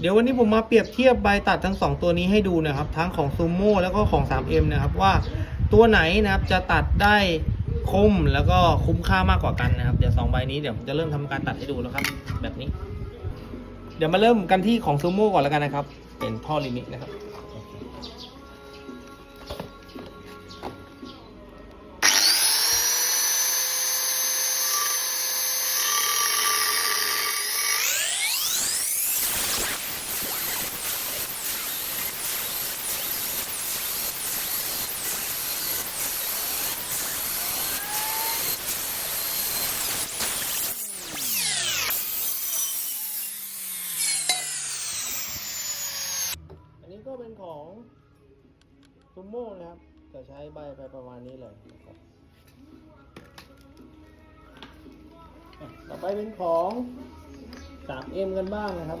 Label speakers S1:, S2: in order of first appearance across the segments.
S1: เดี๋ยววันนี้ผมมาเปรียบเทียบใบตัดทั้ง 2 ตัวนี้ให้ดูนะครับ ทั้งของซูโม่แล้วก็ของ 3M นะครับว่าตัวไหนนะครับจะตัดได้คมแล้วก็คุ้มค่ามากกว่ากันนะครับ เดี๋ยวสองใบนี้เดี๋ยวผมจะเริ่มทำการตัดให้ดูแล้วครับ แบบนี้ เดี๋ยวมาเริ่มกันที่ของซูโม่ก่อนแล้วกันนะครับ เป็นท่อลิมิตนะครับ ก็เป็นของซูโม่นะครับ จะใช้ใบไปประมาณนี้เลยนะครับต่อไปเป็นของ 3M กันบ้างนะครับ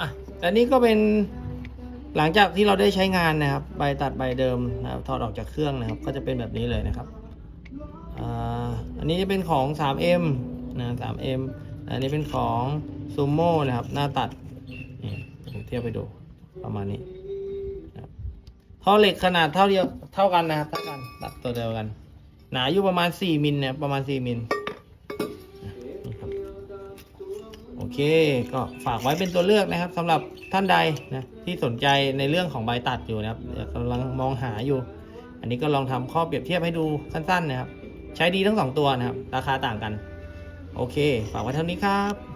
S1: อะและนี่ก็เป็นหลังจากที่เราได้ใช้งานนะครับ ใบตัดใบเดิมนะครับถอดออกจากเครื่องนะครับ ก็จะเป็นแบบนี้เลยนะครับอ่าอันนี้จะเป็นของ 3M นะ 3M อันนี้เป็นของ Sumo นะครับ หน้าตัดเทียบไปดูประมาณนี้ท่อเหล็กขนาดเท่าเดียวเท่ากันนะครับเท่ากันตัดตัวเดียวกัน หนาอยู่ประมาณ 4มิลเนี่ยประมาณ 4มิลนี่ครับโอ เค ก็ฝากไว้เป็นตัวเลือกนะครับสำหรับท่านใดนะที่สนใจในเรื่องของใบตัดอยู่นะครับกำลังมองหาอยู่ อันนี้ก็ลองทำข้อเปรียบเทียบให้ดูสั้นๆนะครับ ใช้ดีทั้งสองตัวนะครับ ราคาต่างกัน โอเค ฝากไว้เท่านี้ครับ